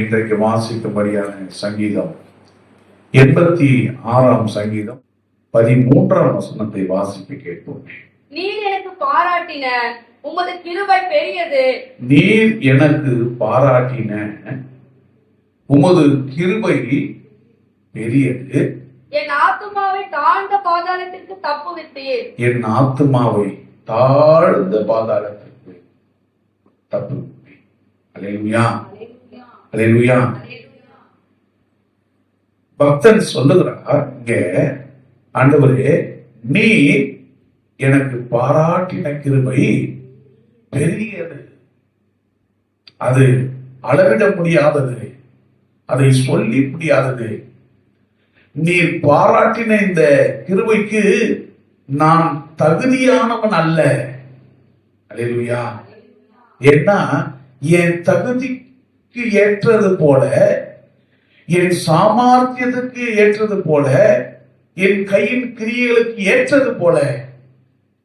இன்றைக்கு வாசிக்கும்படியான சங்கீதம். எண்பத்தி ஆறாம் சங்கீதம் பதிமூன்றாம் வசனத்தை வாசிக்க கேட்போம். நீர் எனக்கு பாராட்டின உமது கிருபை பெரியது. நீர் எனக்கு பாராட்டின உமது கிருபை பெரியது. என் ஆத்துமாவை தாழ்ந்த பாதாளத்திற்கு தப்புவித்தீர். என் ஆத்துமாவை தாழ்ந்த பாதாளத்திற்கு தப்பு அலையுயா அலையா பக்தன் சொல்லுகிறார் இங்க ஆண்டவரே நீ எனக்கு பாராட்டின கிருபை பெரியது. அது அளவிட முடியாதது. அதை சொல்லி முடியாதது. நீர் பாராட்டின இந்த கிருபைக்கு நான் தகுதியானவன் அல்ல. அல்லேலூயா ஏன்னா என் தகுதிக்கு ஏற்றது போல என் சாமர்த்தியத்துக்கு ஏற்றது போல என் கையின் கிரியைகளுக்கு ஏற்றது போல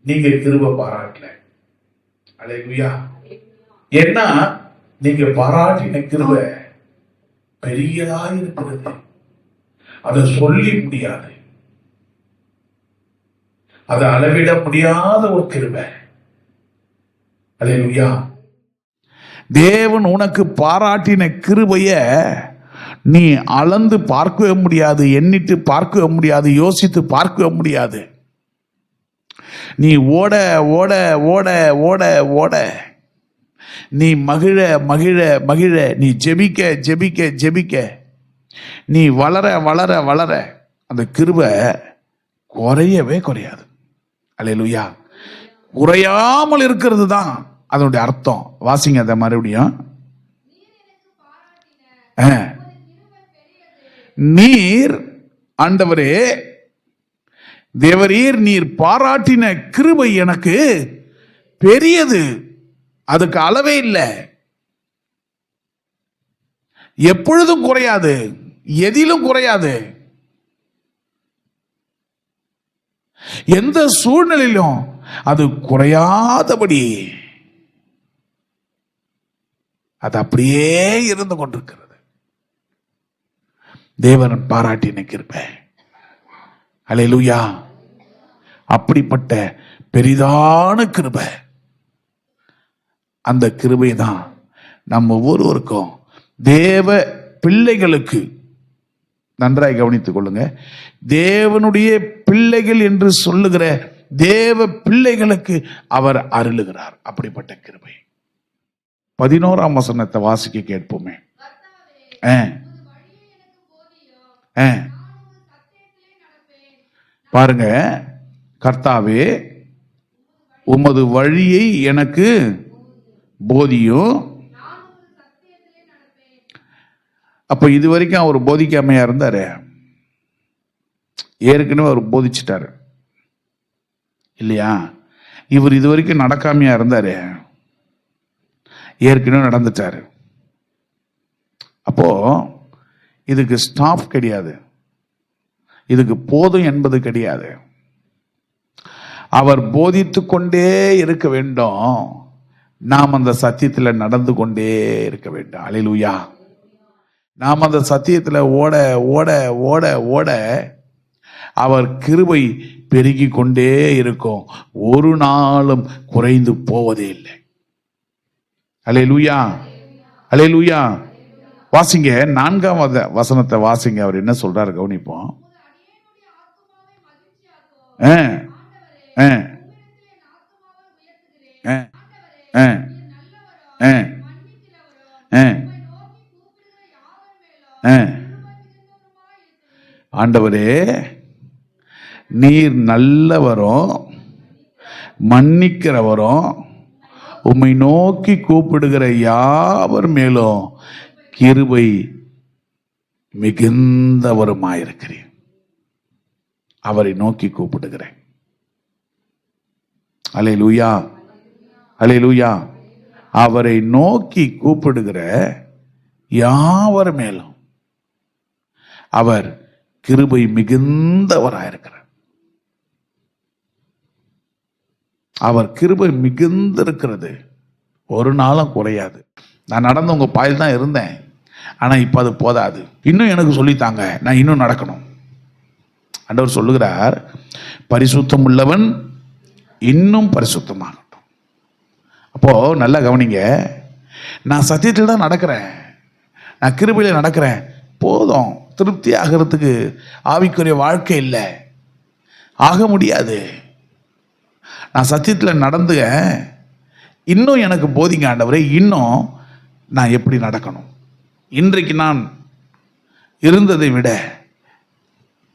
நீங்க திரும்ப பாராட்டல அல்லேலூயா ஏன்னா நீங்க பாராட்டின கிருப பெரியதா இருக்கிறது. அதை சொல்லி முடியாது. அதை அளவிட முடியாத ஒரு கிருபை. அல்லேலூயா தேவன் உனக்கு பாராட்டின கிருபைய நீ அளந்து பார்க்கவே முடியாது எண்ணிட்டு பார்க்கவே முடியாது யோசித்து பார்க்கவே முடியாது. நீ ஓட ஓட ஓட ஓட ஓட. நீ மகிழ மகிழ மகிழ. நீ ஜெபிக்க ஜெபிக்க ஜெபிக்க. நீ வளர வளர வளர அந்த கிருபை குறையவே குறையாது. அல்லேலூயா குறையாமல் இருக்கிறது தான். அதனுடைய அர்த்தம். வாசிங்க அதை மறுபடியும். ஆ. நீர் ஆண்டவரே தேவரீர் நீர் பாராட்டின கிருபை எனக்கு பெரியது. அதுக்கு அளவே இல்லை. எப்பொழுதும் குறையாது. எதிலும் குறையாது. எந்த சூழ்நிலையிலும் அது குறையாதபடி. அது அப்படியே இருந்து கொண்டிருக்கிறது. தேவன் பாராட்டின கிருபை. அல்லேலூயா அப்படிப்பட்ட பெரிதான கிருபை. அந்த கிருபை தான் நம்ம ஒவ்வொருவருக்கும் தேவ பிள்ளைகளுக்கு நன்றாய் கவனித்துக் கொள்ளுங்க. தேவனுடைய பிள்ளைகள் என்று சொல்லுகிற தேவ பிள்ளைகளுக்கு அவர் அருளுகிறார். அப்படிப்பட்ட கிருபை. பதினோராம் வசனத்தை வாசிக்க கேட்போமே. ஆ. பாருங்க கர்த்தாவே உமது வழியை எனக்கு போதியும் அப்ப இது வரைக்கும் அவர் போதிக்காமையா இருந்தாரு? ஏற்கனவே அவர் போதிச்சிட்டாரு. இல்லையா? இவர் இது வரைக்கும் நடக்காமையா இருந்தாரு? ஏற்கனவே நடந்துட்டாரு. அப்போ இதுக்கு ஸ்டாஃப் கிடையாது. இதுக்கு போதும் என்பது கிடையாது. அவர் போதித்து கொண்டே இருக்க வேண்டும். நாம் அந்த சத்தியத்தில் நடந்து கொண்டே இருக்க வேண்டும். அழிலுயா நாம் அந்த சத்தியத்தில் ஓட ஓட ஓட ஓட அவர் கிருபை பெருகி கொண்டே இருக்கும். ஒரு நாளும் குறைந்து போவதே இல்லை. அலே லூயா அலே லூயா வாசிங்க நான்காம் வசனத்தை வாசிங்க. அவர் என்ன சொல்றாரு கவனிப்போம். ஆ, ஆ, ஆ, ஆ, ஆ, ஆ, ஆண்டவரே நீர் நல்லவரும் மன்னிக்கிறவரும் உம்மை நோக்கி கூப்பிடுகிற யாவர் மேலும் கிருபை மிகுந்தவருமாயிருக்கிறேன் அவரை நோக்கி கூப்பிடுகிறேன். அலை லூயா அலை லூயா அவரை நோக்கி கூப்பிடுகிற யாவர் மேலும்? அவர் கிருபை மிகுந்தவராயிருக்கிறார். அவர் கிருபை மிகுந்திருக்கிறது. ஒரு நாளும் குறையாது. நான் நடந்து உங்கள் பாயில் தான் இருந்தேன். ஆனால் இப்போ அது போதாது. இன்னும் எனக்கு சொல்லித்தாங்க. நான் இன்னும் நடக்கணும். ஆண்டவர் சொல்லுகிறார் பரிசுத்தம் உள்ளவன் இன்னும் பரிசுத்தமாகட்டும். அப்போது நல்லா கவனிங்க. நான் சத்தியத்தில் தான் நடக்கிறேன். நான் கிருபையில் நடக்கிறேன். போதும். திருப்தி ஆகிறதுக்கு ஆவிக்குரிய வாழ்க்கை இல்லை. ஆக முடியாது. நான் சத்தியத்தில் நடந்துக. இன்னும் எனக்கு போதிங்க ஆண்டவரே இன்னும் நான் எப்படி நடக்கணும்? இன்றைக்கு நான் இருந்ததை விட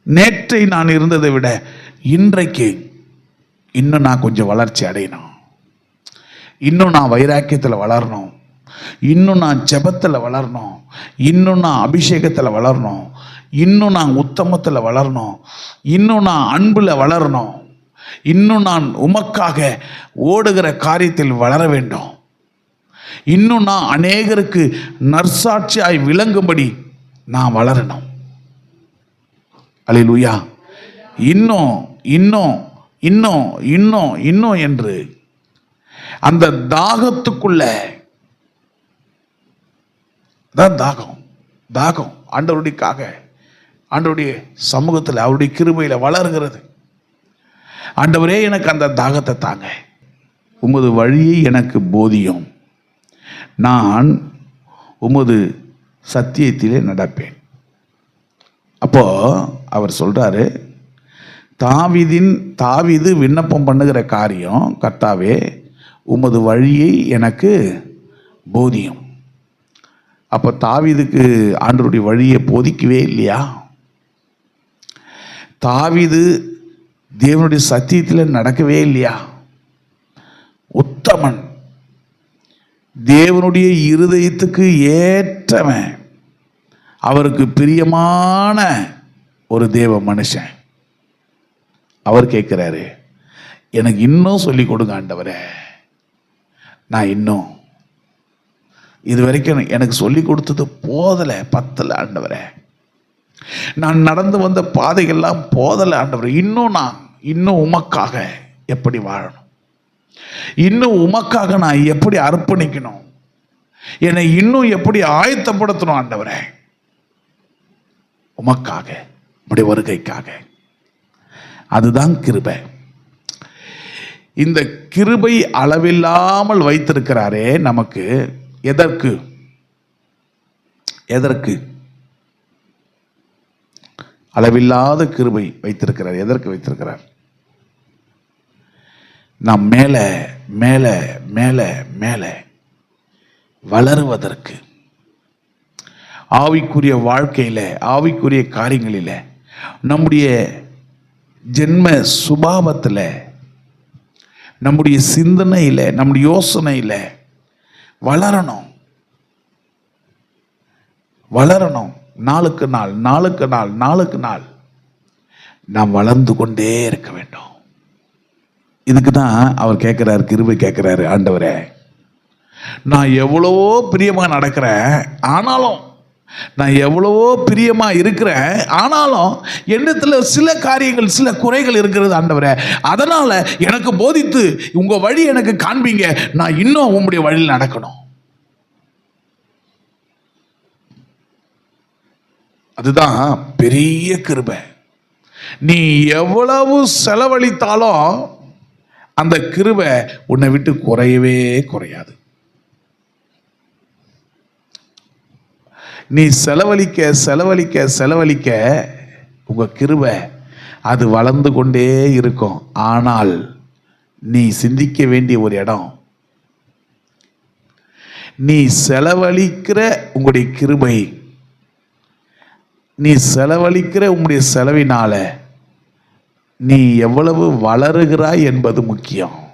நேற்றை நான் இருந்ததை விட இன்றைக்கு இன்னும் நான் கொஞ்சம் வளர்ச்சி அடையணும். இன்னும் நான் வைராக்கியத்தில் வளரணும். இன்னும் நான் ஜெபத்தில் வளரணும். இன்னும் நான் அபிஷேகத்தில் வளரணும். இன்னும் நான் உத்தமத்தில் வளரணும். இன்னும் நான் அன்பில் வளரணும். இன்னும் நான் உமக்காக ஓடுகிற காரியத்தில் வளர வேண்டும். இன்னும் நான் அநேகருக்கு நற்சாட்சியாய் விளங்கும்படி நான் வளரணும். அல்லேலூயா இன்னும் இன்னும் இன்னும் இன்னும் இன்னும் என்று அந்த தாகத்துக்குள்ள தான் தாகம் தாகம் ஆண்டவருடையக்காக ஆண்டவருடைய சமூகத்தில் அவருடைய கிருமையில் வளர்கிறது. ஆண்டவரே எனக்கு அந்த தாகத்தை தாங்க. உமது வழியை எனக்கு போதியும். நான் உமது சத்தியத்திலே நடப்பேன். அப்போ அவர் சொல்றாரு தாவிதின் தாவிது விண்ணப்பம் பண்ணுகிற காரியம் கர்த்தாவே உமது வழியை எனக்கு போதியும். அப்போ தாவீதுக்கு ஆண்டருடைய வழியை போதிக்கவே இல்லையா? தாவிது தேவனுடைய சத்தியத்தில் நடக்கவே இல்லையா? உத்தமன். தேவனுடைய இருதயத்துக்கு ஏற்றவன். அவருக்கு பிரியமான ஒரு தேவ மனுஷன். அவர் கேட்குறாரு எனக்கு இன்னும் சொல்லி கொடுங்க ஆண்டவரே. நான் இன்னும் இது வரைக்கும் எனக்கு சொல்லி கொடுத்தது போதலை பத்தலை ஆண்டவரே. நான் நடந்து வந்த பாதைகள்லாம் போதலை ஆண்டவரே. இன்னும் நான் இன்னும் உமக்காக எப்படி வாழணும்? இன்னும் உமக்காக நான் எப்படி அர்ப்பணிக்கணும்? என்னை இன்னும் எப்படி ஆயத்தப்படுத்தணும் ஆண்டவரே? உமக்காக உடைய வருகைக்காக. அதுதான் கிருபை. இந்த கிருபை அளவில்லாமல் வைத்திருக்கிறாரே நமக்கு எதற்கு? எதற்கு? அளவில்லாத கிருபை வைத்திருக்கிறார் எதற்கு வைத்திருக்கிறார்? நாம் மேலே மேலே மேலே மேலே வளருவதற்கு ஆவிக்குரிய வாழ்க்கையில் ஆவிக்குரிய காரியங்களில் நம்முடைய ஜென்ம சுபாவத்தில் நம்முடைய சிந்தனையில் நம்முடைய யோசனையில் வளரணும். வளரணும். நாளுக்கு நாள் நாளுக்கு நாள் நாளுக்கு நாள். நாம் வளர்ந்து கொண்டே இருக்க வேண்டும். இதுக்கு தான் அவர் கேட்குறாரு கிருபை கேட்குறாரு ஆண்டவரே. நான் எவ்வளவோ பிரியமாக நடக்கிறேன் ஆனாலும் நான் எவ்வளவோ பிரியமா இருக்கிறேன் ஆனாலும் என்னத்தில் சில காரியங்கள் சில குறைகள் இருக்கிறது ஆண்டவரே. அதனால எனக்கு போதித்து உங்க வழி எனக்கு காண்பீங்க நான் இன்னும் உங்களுடைய வழியில் நடக்கணும். அதுதான் பெரிய கிருபை. நீ எவ்வளவு செலவழித்தாலும் அந்த கிருபை உன்னை விட்டு குறையவே குறையாது. நீ செலவழிக்க செலவழிக்க செலவழிக்க உங்க கிருபை அது வளர்ந்து கொண்டே இருக்கும். ஆனால் நீ சிந்திக்க வேண்டிய ஒரு இடம். நீ செலவழிக்கிற உங்களுடைய கிருபை. நீ செலவழிக்கிற உங்களுடைய செலவினால நீ எவ்வளவு வளருகிறாய் என்பது முக்கியம்.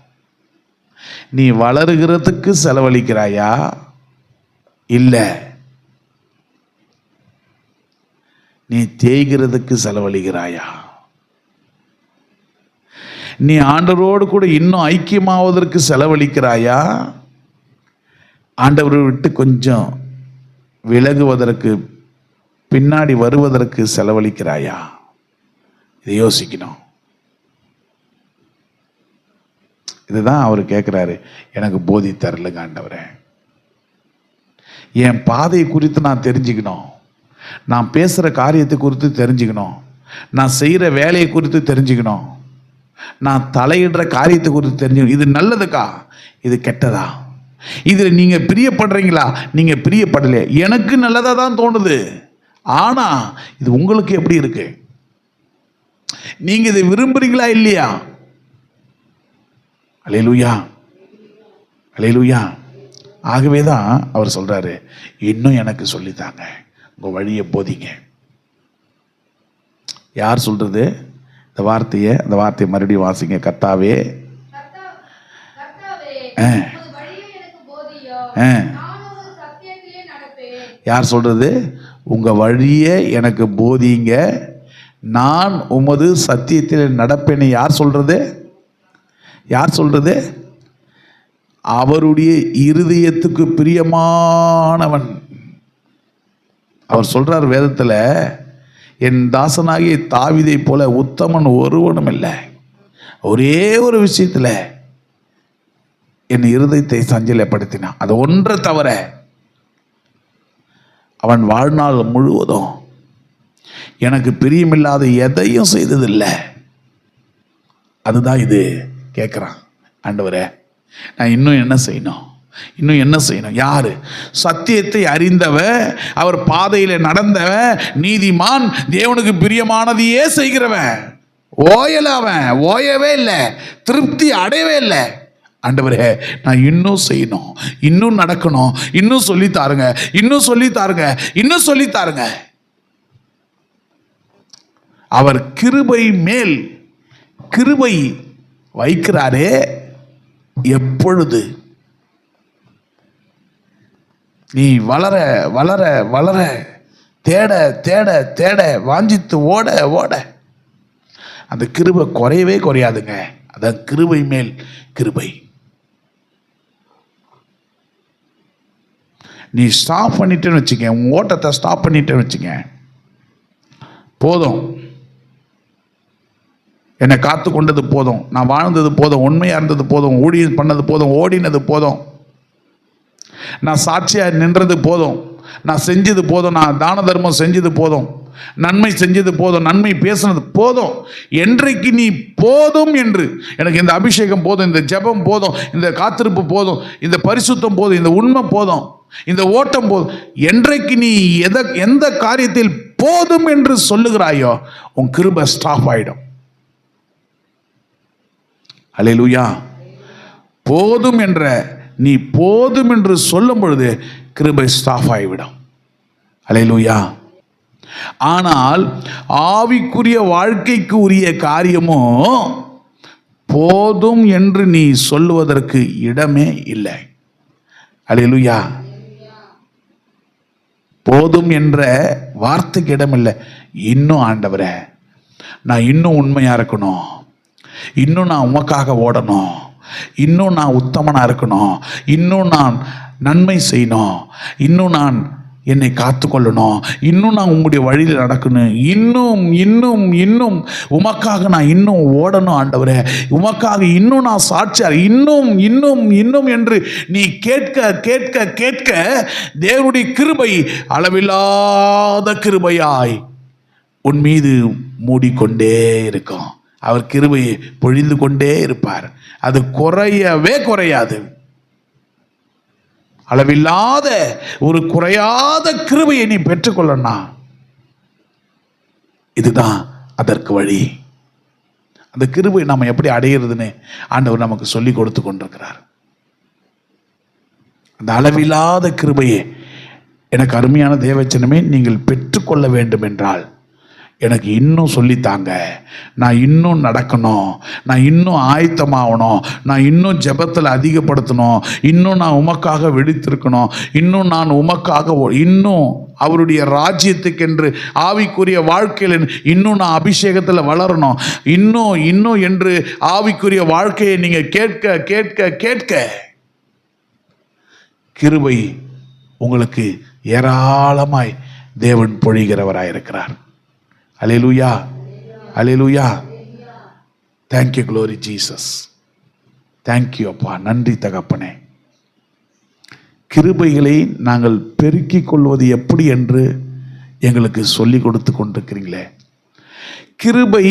நீ வளருகிறதுக்கு செலவழிக்கிறாயா? இல்லை. நீ தேய்கிறதுக்கு செலவழிக்கிறாயா? நீ ஆண்டவரோடு கூட இன்னும் ஐக்கியமாவதற்கு செலவழிக்கிறாயா? ஆண்டவரை விட்டு கொஞ்சம் விலகுவதற்கு பின்னாடி வருவதற்கு செலவழிக்கிறாயா? இதை யோசிக்கணும். இதுதான் அவர் கேட்குறாரு எனக்கு போதி தரலுங்க ஆண்டவரே. என் பாதை குறித்து நான் தெரிஞ்சுக்கணும். நான் பேசுகிற காரியத்தை குறித்து தெரிஞ்சுக்கணும். நான் செய்கிற வேலையை குறித்து தெரிஞ்சுக்கணும். நான் தலையிடுற காரியத்தை குறித்து தெரிஞ்சுக்கணும். இது நல்லதுக்கா? இது கெட்டதா? இதில் நீங்கள் பிரியப்படுறீங்களா? நீங்கள் பிரியப்படலையே. எனக்கு நல்லதாக தான் தோணுது. ஆனால் இது உங்களுக்கு எப்படி இருக்கு? நீங்கள் இதை விரும்புகிறீங்களா இல்லையா? அலையலூயா. அலையலூயா. ஆகவே தான் அவர் சொல்றாரு இன்னும் எனக்கு சொல்லித்தாங்க. உங்க வழியை போதிங்க. யார் சொல்றது? இந்த வார்த்தையை அந்த வார்த்தையை மறுபடியும் வாசிங்க. கத்தாவே ஆ. ஆ. யார் சொல்றது? உங்க வழியை எனக்கு போதிங்க. நான் உமது சத்தியத்தில் நடப்பேன்னு யார் சொல்றது? யார் சொல்றது? அவருடைய இருதயத்துக்கு பிரியமானவன். அவர் சொல்றார் வேதத்தில் என் தாசனாகிய தாவிதை போல உத்தமன் ஒருவனும் இல்லை. ஒரே ஒரு விஷயத்தில் என் இருதயத்தை சஞ்சலப்படுத்தினான் அது ஒன்றை தவிர அவன் வாழ்நாள் முழுவதும் எனக்கு பிரியமில்லாத எதையும் செய்ததில்லை. அதுதான் இது. கேட்குறான் ஆண்டவரே நான் இன்னும் என்ன செய்யணும்? இன்னும் என்ன செய்யணும்? யாரு? சத்தியத்தை அறிந்தவன் அவர் பாதையில நடந்தவ நீதிமான் தேவனுக்கு பிரியமானதையே செய்கிறவன் ஓயல அவன். ஓயவே இல்லை. திருப்தி அடையவே இல்லை. ஆண்டவரே நான் இன்னும் செய்யணும். இன்னும் நடக்கணும். இன்னும் சொல்லி தாருங்க. இன்னும் சொல்லி தாருங்க. இன்னும் சொல்லி தாருங்க. அவர் கிருபை மேல் கிருபை வைக்கிறாரே எப்பொழுது? நீ வளர வளர வளர தேட தேட தேட வாஞ்சித்து ஓட ஓட. அந்த கிருபை குறையவே குறையாதுங்க. அதான் கிருபை மேல் கிருபை. நீ ஸ்டாப் பண்ணிட்டேன்னு வச்சுக்க உன் ஓட்டத்தை ஸ்டாப் பண்ணிட்டேன்னு வச்சுக்க போதும். என்னை காத்து கொண்டது போதும். நான் வாழ்ந்தது போதும் உண்மையாக இருந்தது போதும் ஊழியம் பண்ணது போதும் ஓடினது போதும். நான் சாட்சியாக நின்றது போதும். நான் செஞ்சது போதும் நான் தான தர்மம் செஞ்சது போதும். நன்மை செஞ்சது போதும் நன்மை பேசுனது போதும். என்றைக்கு நீ போதும் என்று எனக்கு இந்த அபிஷேகம் போதும் இந்த ஜெபம் போதும் இந்த காத்திருப்பு போதும் இந்த பரிசுத்தம் போதும் இந்த உண்மை போதும் இந்த ஓட்டம் போதும் என்றைக்கு நீ எதை எந்த காரியத்தில் போதும் என்று சொல்லுகிறாயோ உன் கிருப ஸ்டாப் ஆயிடும். அல்லேலூயா போதும் என்ற நீ போதும் என்று சொல்லும் பொழுது கிருபை ஸ்டாஃப் ஆகிவிடும். அல்லேலூயா ஆனால் ஆவிக்குரிய வாழ்க்கைக்கு உரிய காரியமோ போதும் என்று நீ சொல்லுவதற்கு இடமே இல்லை. அலையலுயா போதும் என்ற வார்த்தைக்கு இடமில்லை. இன்னும் ஆண்டவரே நான் இன்னும் உண்மையாக இருக்கணும். இன்னும் நான் உமக்காக ஓடணும். இன்னும் நான் உத்தமனா இருக்கணும். இன்னும் நான் நன்மை செய்யணும். இன்னும் நான் என்னை காத்துக்கொள்ளணும். இன்னும் நான் உங்களுடைய வழியில் நடக்கணும். இன்னும் இன்னும் இன்னும் உமக்காக நான் இன்னும் ஓடணும் ஆண்டவரே. உமக்காக இன்னும் நான் சாட்சியார். இன்னும் இன்னும் இன்னும் என்று நீ கேட்க கேட்க கேட்க தேவனுடைய கிருபை அளவில்லாத கிருபையாய் உன் மீது மூடிக்கொண்டே இருக்கும். அவர் கிருபையை பொழிந்து கொண்டே இருப்பார். அது குறையவே குறையாது. அளவில்லாத ஒரு குறையாத கிருபையை நீ பெற்றுக்கொள்ளனா? இதுதான் அதற்கு வழி. அந்த கிருபை நம்ம எப்படி அடையிறதுன்னு ஆண்டவர் நமக்கு சொல்லி கொடுத்து கொண்டிருக்கிறார். அந்த அளவில்லாத கிருபையை எனக்கு அருமையான தேவச்சனமே நீங்கள் பெற்றுக்கொள்ள வேண்டும் என்றால் எனக்கு இன்னும் சொல்லித்தாங்க நான் இன்னும் நடக்கணும். நான் இன்னும் ஆயத்தமாகணும். நான் இன்னும் ஜெபத்தில் அதிகப்படுத்தணும். இன்னும் நான் உமக்காக வெடித்திருக்கணும். இன்னும் நான் உமக்காக இன்னும் அவருடைய ராஜ்யத்துக்கென்று ஆவிக்குரிய வாழ்க்கையில் இன்னும் நான் அபிஷேகத்தில் வளரணும். இன்னும் இன்னும் என்று ஆவிக்குரிய வாழ்க்கையை நீங்கள் கேட்க கேட்க கேட்க கிருபை உங்களுக்கு ஏராளமாய் தேவன் பொழிகிறவராயிருக்கிறார். Hallelujah hallelujah thank you glory Jesus thank you அப்பா நன்றி தகப்பனே. கிருபைகளை நாங்கள் பெருக்கிக் கொள்வது எப்படி என்று எங்களுக்கு சொல்லி கொடுத்து கொண்டிருக்கிறீங்களே. கிருபை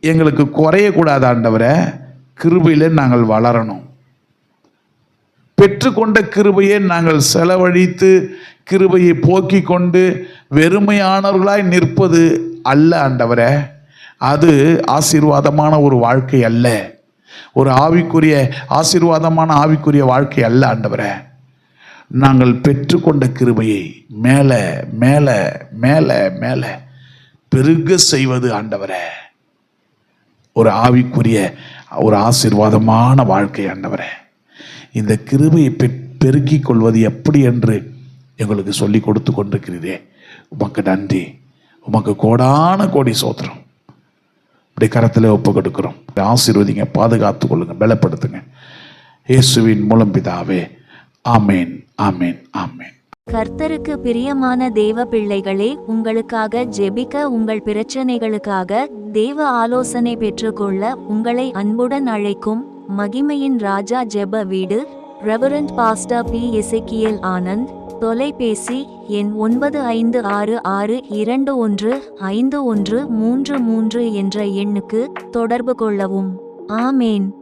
எங்களுக்கு குறையக்கூடாது ஆண்டவரை. கிருபையில் நாங்கள் வளரணும். பெற்றுக்கொண்ட கிருபையை நாங்கள் செலவழித்து கிருபையை போக்கி கொண்டு வெறுமையானவர்களாய் நிற்பது அல்ல ஆண்டவரே. அது ஆசீர்வாதமான ஒரு வாழ்க்கை அல்ல. ஒரு ஆவிக்குரிய ஆசீர்வாதமான ஆவிக்குரிய வாழ்க்கை அல்ல ஆண்டவரே. நாங்கள் பெற்றுக்கொண்ட கிருபையை மேலே மேலே மேலே மேலே பெருக செய்வது ஆண்டவரே. ஒரு ஆவிக்குரிய ஒரு ஆசீர்வாதமான வாழ்க்கை ஆண்டவரே. இந்த கிருபையை பெருக்கிக் கொள்வது எப்படி என்று எங்களுக்கு சொல்லி கொடுத்து கொண்டிருக்கிறீரே. உமக்கு நன்றி. உமக்கு கோடான கோடி சோத்திரம். இப்படி கரத்தில் ஒப்பு கொடுக்குறோம். ஆசீர்வதிங்க பாதுகாத்து கொள்ளுங்க பலப்படுத்துங்க. இயேசுவின் மூலம் பிதாவே ஆமேன் ஆமேன் ஆமேன். கர்த்தருக்கு பிரியமான தேவ பிள்ளைகளே உங்களுக்காக ஜெபிக்க உங்கள் பிரச்சனைகளுக்காக தேவ ஆலோசனை பெற்றுக்கொள்ள உங்களை அன்புடன் அழைக்கும் மகிமையின் ராஜா ஜெப வீடு reverend pastor P Ezekiel Anand தொலைபேசி எண் ஒன்பது ஐந்து ஆறு ஆறு இரண்டு ஒன்று ஐந்து ஒன்று மூன்று மூன்று என்ற எண்ணுக்கு தொடர்பு கொள்ளவும். ஆமேன்.